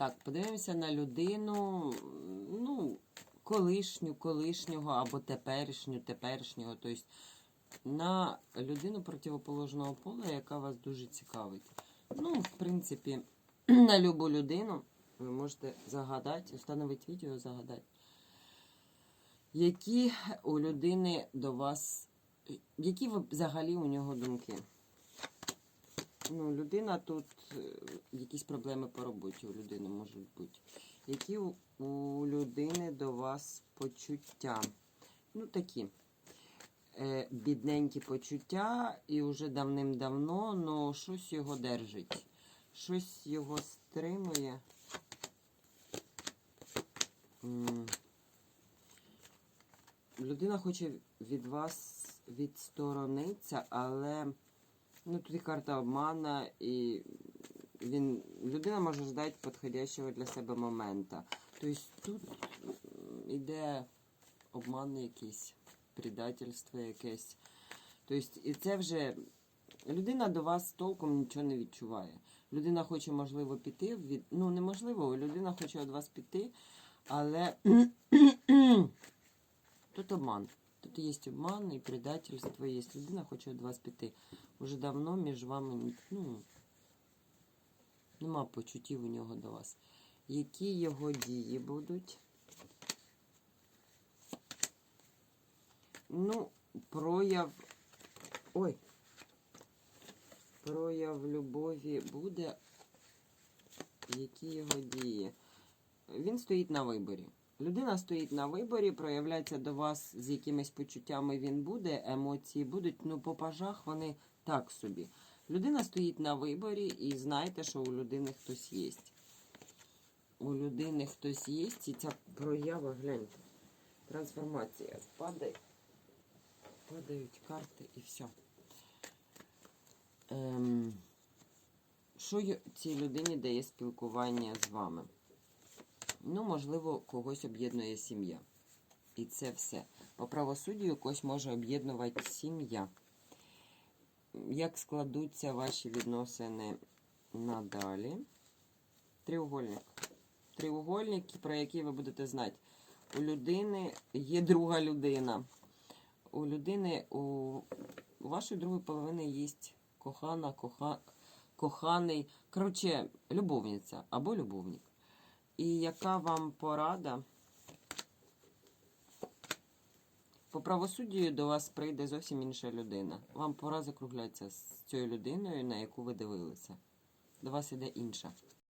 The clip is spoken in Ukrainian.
Так, подивимося на людину, ну, колишню, колишнього або теперішню, теперішнього. Тобто на людину противоположного пола, яка вас дуже цікавить. Ну, в принципі, на любу людину ви можете загадати, встановити відео, загадати. Які у людини до вас, які взагалі у нього думки? Ну, людина тут, е, якісь проблеми по роботі у людини можуть бути. Які у, людини до вас почуття? Ну, такі. Е, бідненькі почуття, і вже давним-давно, ну, щось його держить. Щось його стримує. Людина хоче від вас відсторонитися, але ну, тут і карта обмана, і він, людина може ждати підходящого для себе момента. Тобто тут м, іде обман якийсь, предательство якесь. Тобто, і це вже людина до вас толком нічого не відчуває. Людина хоче, можливо, піти від. Ну, неможливо, людина хоче від вас піти, але тут обман. Тут є обман і предательство є. Людина хоче від вас піти. Уже давно між вами ну, нема почуттів у нього до вас. Які його дії будуть? Ну, прояв. Ой. Прояв любові буде. Які його дії? Він стоїть на виборі. Людина стоїть на виборі, проявляється до вас з якимись почуттями він буде, емоції будуть, ну по пажах вони так собі. Людина стоїть на виборі і знаєте, що у людини хтось є. У людини хтось є, і ця проява, гляньте. Трансформація. Падає. Падають карти і все. Ем, що цій людині дає спілкування з вами? Ну, можливо, когось об'єднує сім'я. І це все. По правосуддю когось може об'єднувати сім'я. Як складуться ваші відносини надалі? Треугольник. Треугольник, про який ви будете знати. У людини є друга людина. У людини, у, у вашої другої половини є кохана, коха, коханий. Коротше, любовниця або любовник. І яка вам порада? По правосуддю до вас прийде зовсім інша людина. Вам пора закруглятися з цією людиною, на яку ви дивилися. До вас іде інша.